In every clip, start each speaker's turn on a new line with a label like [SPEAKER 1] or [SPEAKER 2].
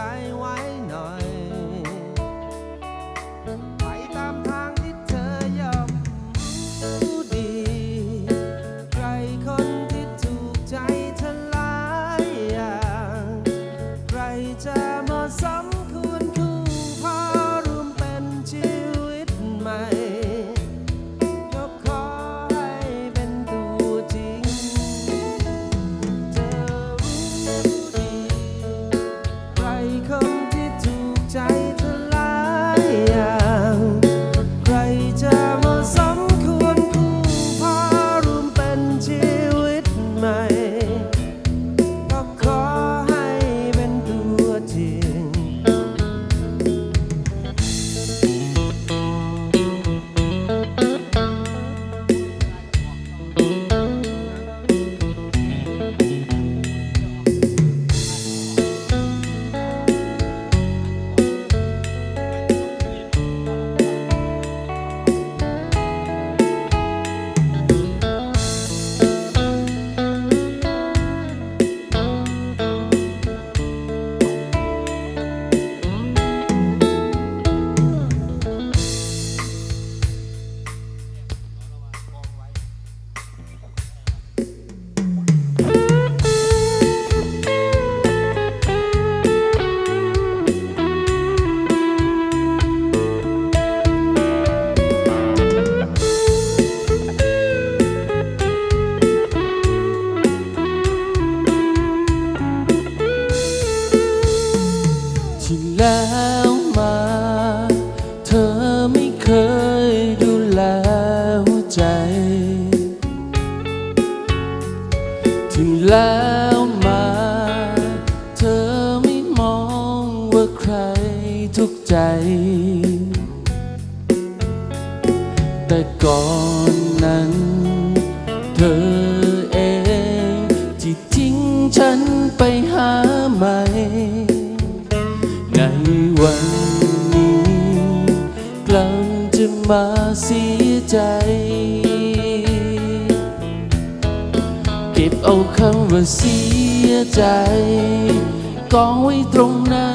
[SPEAKER 1] ใจไว้หน่อย love. เสียใจ เก็
[SPEAKER 2] บเอาคำว่าเสียใจ กองไว้ตรงหน้า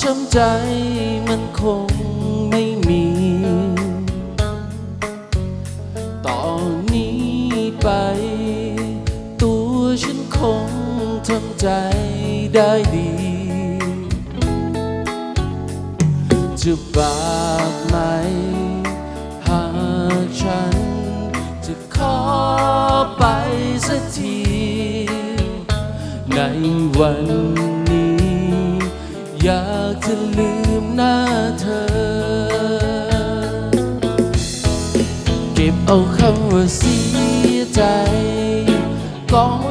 [SPEAKER 2] ช้ำใจมันคงไม่มี ตอนนี้ไป ตัวฉันคงทำใจได้ดี จะบาปไหม หากฉันจะขอไปสักที ในวัน จะลืมหน้าเธอ เก็บเอาคำว่าเสียใจกอง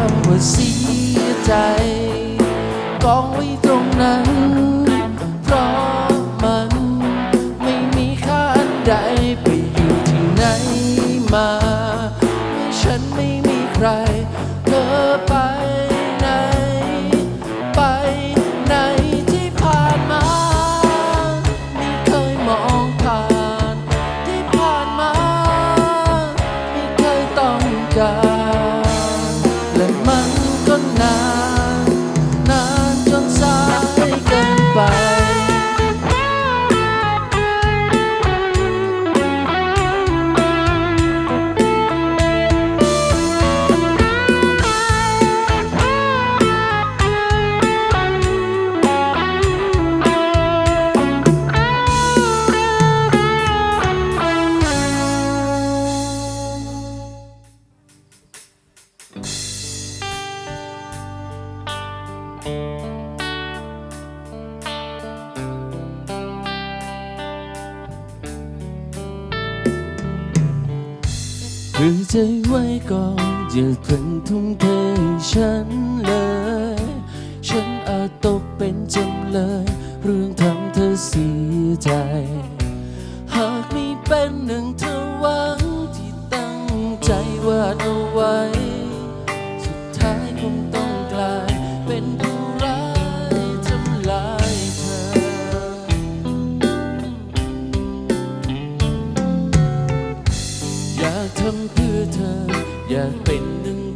[SPEAKER 2] คำว่าเสียใจ กองไว้ตรงนั้น อย่าเพิ่ทุ่มเทให้ฉัน ทำเพื่อเธออยากเป็นหนึ่ง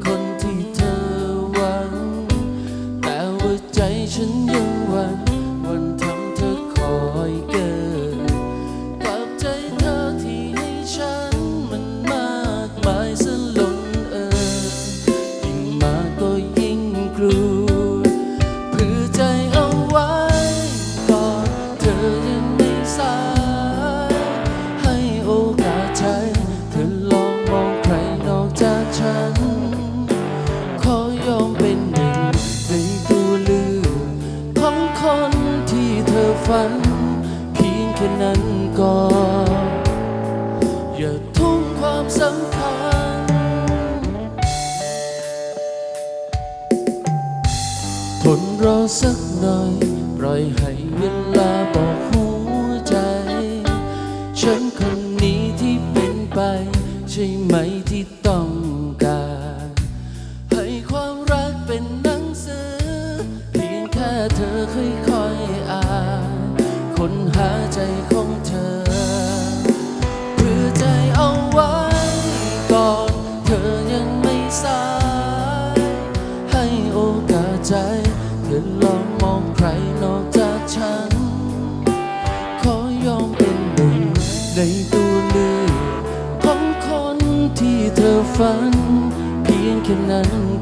[SPEAKER 2] รอสักหน่อย ปล่อยให้เวลาบอก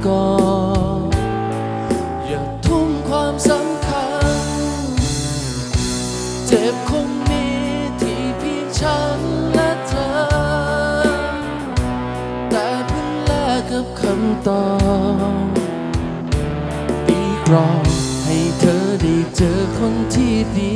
[SPEAKER 2] ก่ออย่าทุ่มความสำคัญ เจ็บคงมีที่พี่ฉันและเธอ แต่เพิ่งแลกกับคำตอบอีกรอให้เธอได้เจอคนที่ดี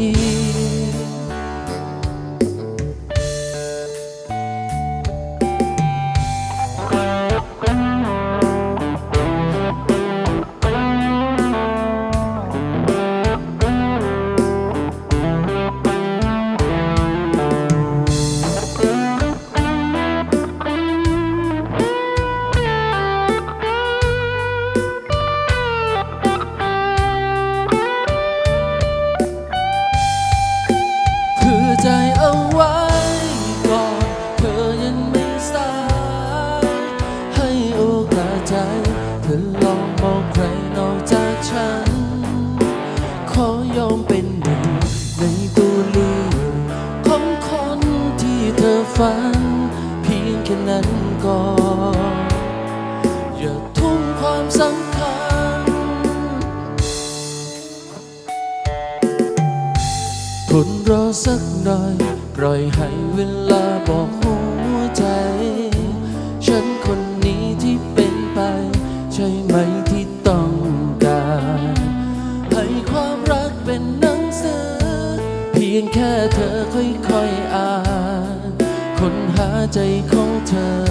[SPEAKER 2] อย่าทุ่มความสำคัญ ทนรอสักหน่อย ปล่อยให้เวลาบอกหัวใจ ฉันคนนี้ที่เป็นไป ใช่ไหมที่ต้องการ ให้ความรักเป็นหนังสือ เพียงแค่เธอค่อยๆอ่าน คนหาใจของเธอ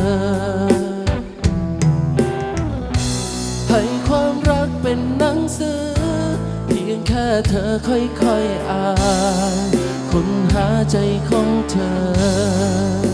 [SPEAKER 2] เธอค่อยๆอ่านค้นหาใจของเธอ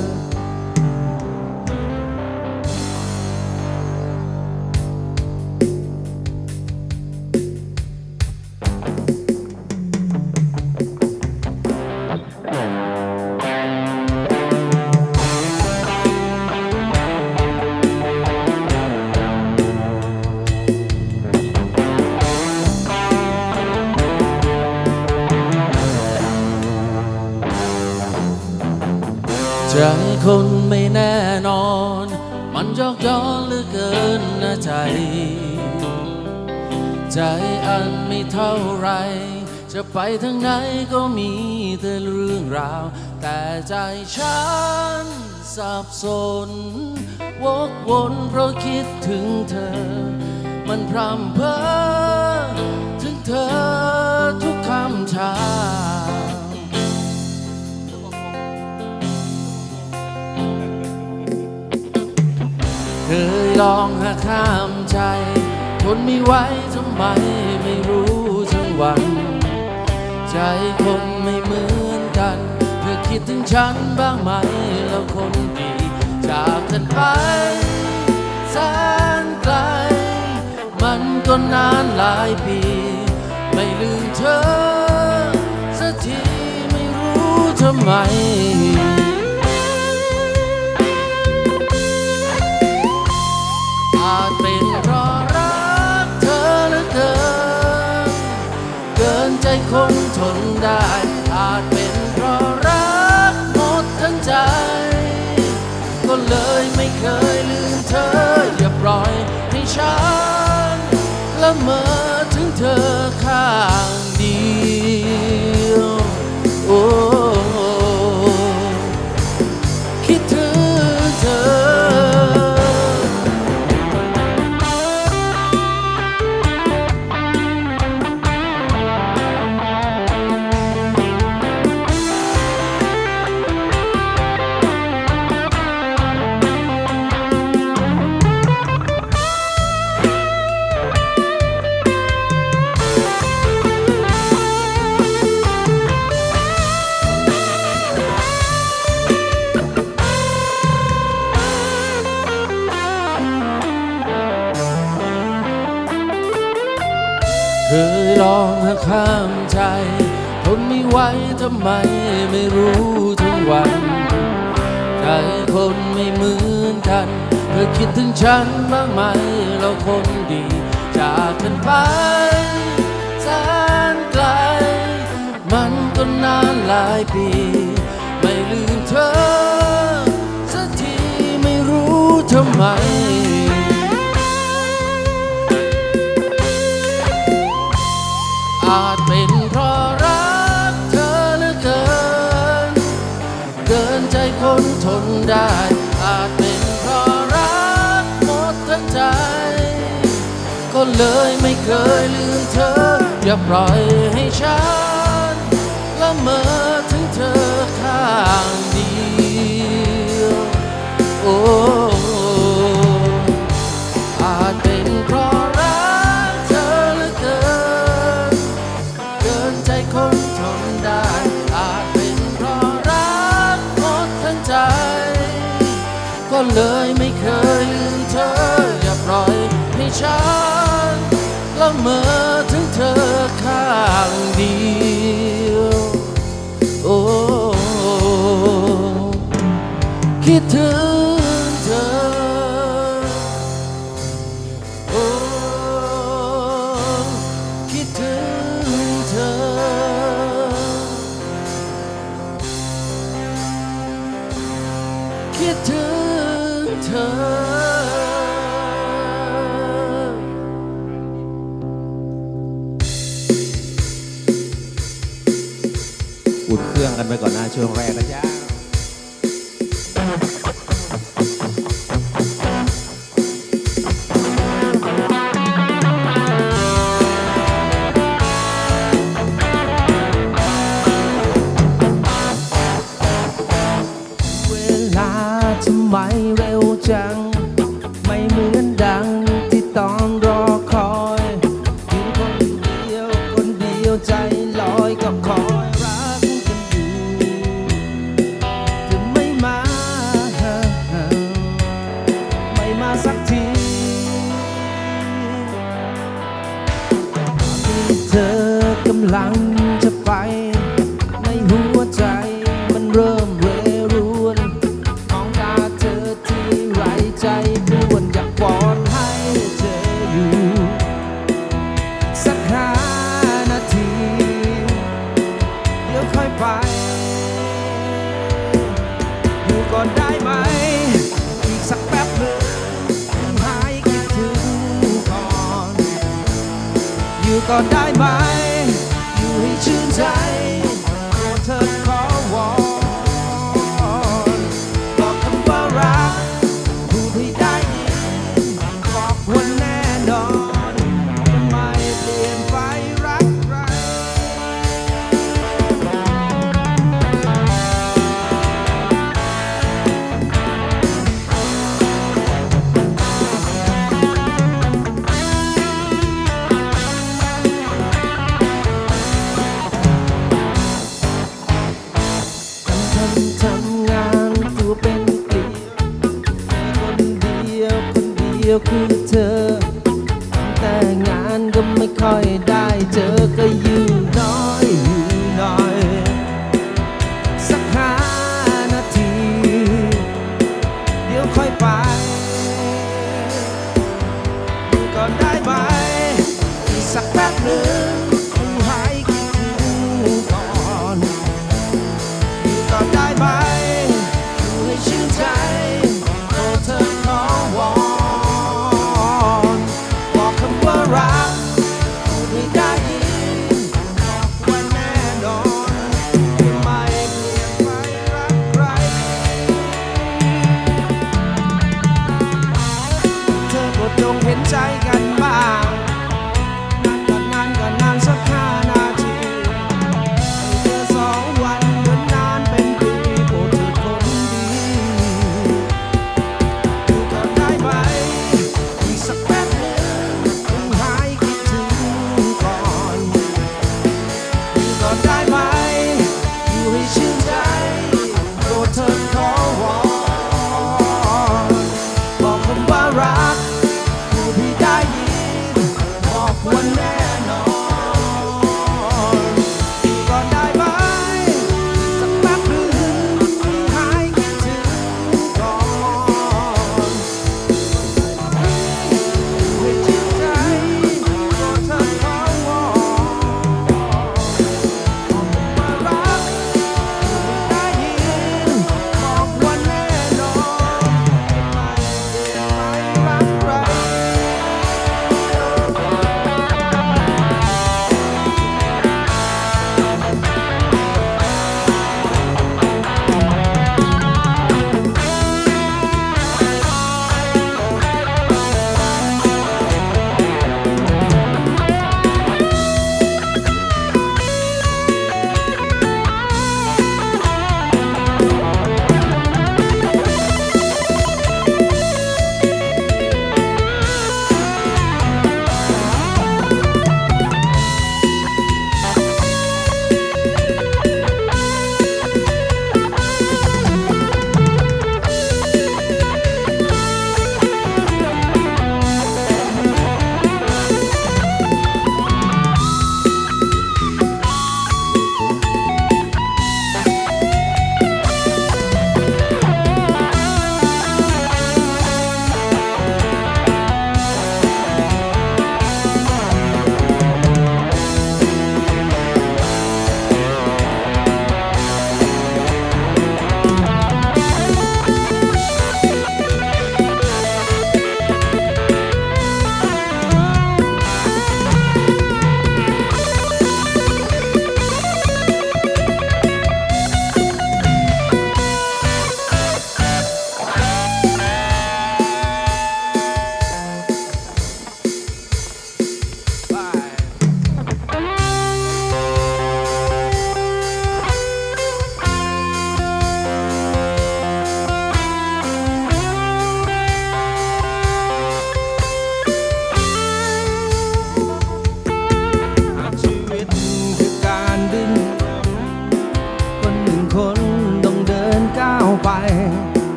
[SPEAKER 2] คนไม่แน่นอน มันยอกย้อนเหลือเกินนะใจ ใจอันไม่เท่าไร จะไปทางไหนก็มีแต่เรื่องราว แต่ใจฉันสับสน วกวนเพราะคิดถึงเธอ มันพร่ำเพ้อถึงเธอทุกคำชา ลองหาข้ามใจ ทนไม่ไหวทำไมไม่รู้ทั้งวัน ใจคนไม่เหมือนกัน เธอคิดถึงฉันบ้างไหมแล้วคนดี จากกันไปแสนไกล มันก็นานหลายปี ไม่ลืมเธอสักทีไม่รู้ทำไม คงทนได้ อาจเป็นเพราะรักหมดทั้งใจ ก็เลยไม่เคยลืมเธอ อย่าปล่อยให้ฉันละเมอ ลองหาข้ามใจ ทนไม่ไหวทำไมไม่รู้ทั้งวันใจคนไม่เหมือนกัน เธอคิดถึงฉันบ้างไหมเราคนดี จากกันไปแสนไกล มันก็นานหลายปี ไม่ลืมเธอสักทีไม่รู้ทำไม อาจเป็นเพราะรักเธอเหลือเกิน เกินใจคนทนได้ อาจเป็นเพราะรักหมดทั้งใจ ก็เลยไม่เคยลืมเธอ อย่าปล่อยให้ฉันละเมอถึงเธอข้างเดียวโอ้ มอถึงเธอข้างเดียวโอ้คิดถึงเธอโอ้คิดถึงเธอ คิดถึงเธอ
[SPEAKER 1] กันไปก่อนนะช่วงแรกนะจ๊ะ ลัง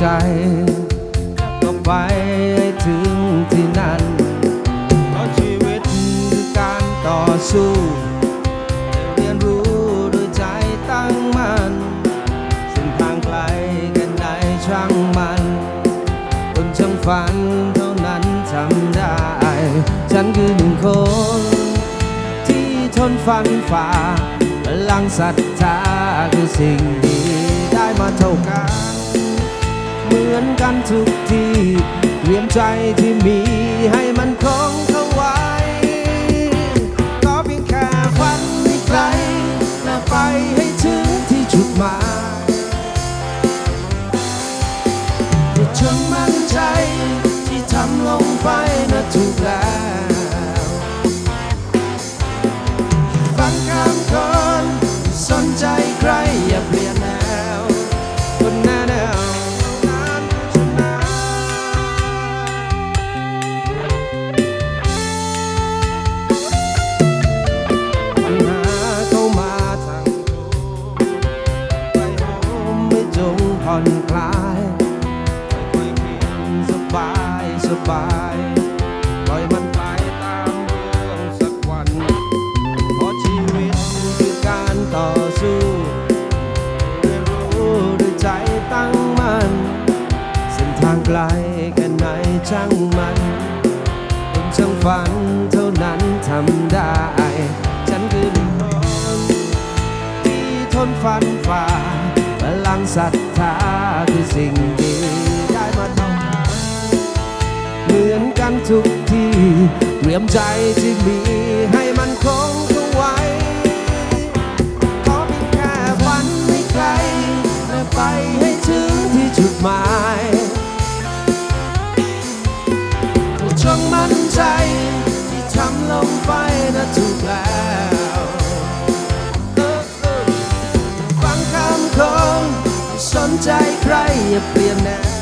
[SPEAKER 1] ใจก็ไปถึงที่นั่นเพราะชีวิตคือการต่อสู้เรียนรู้ด้วยใจตั้งมั่นเส้นทางไกลกันไหนช่างมันคนช่างฝันเท่านั้นทำได้ ฉันคือหนึ่งคน ที่ทนฟันฝ่าพลังศรัทธาคือสิ่งดีได้มาเท่ากัน มือนกันทุกทีเตรียมใจที่มีให้มันคงเขาไว้ ก็เพียงแค่ฝันไม่ไกลน่าไปให้ถึงที่จุดหมายจนมั่นใจที่ทำลงไปนะถูกแล้ว ฟ้าพลังศรัทธาคือสิ่งดีได้มาทำเหมือนกันทุกทีเตรียมใจที่มีให้มันคงก็ไว้ขอเพียงแค่ฝันไม่ไกลและไปให้ถึงที่จุดหมายจงมั่นใจที่ทำลงไปนะทุกแล ขงสนใจใครอย่าเปลี่ยนแนว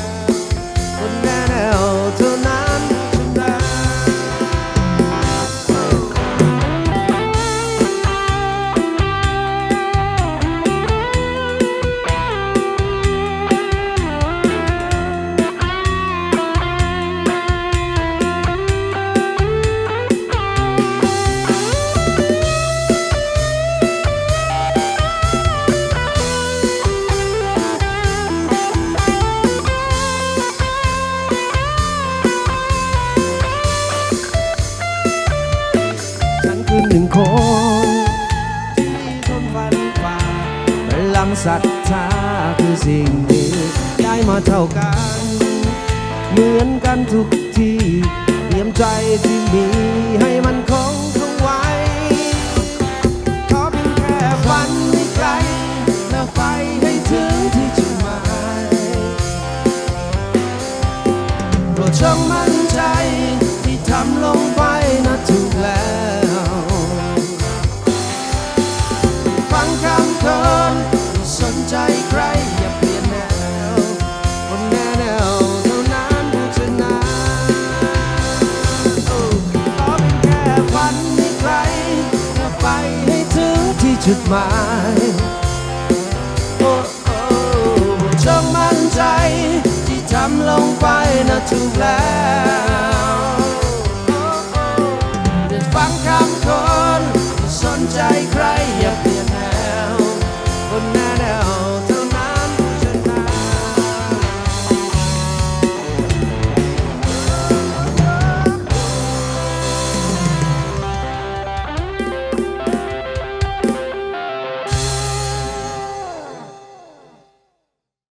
[SPEAKER 1] จุดหมายโอ้โอ้จงมั่นใจที่ทำลงไปนะถูกแล้ว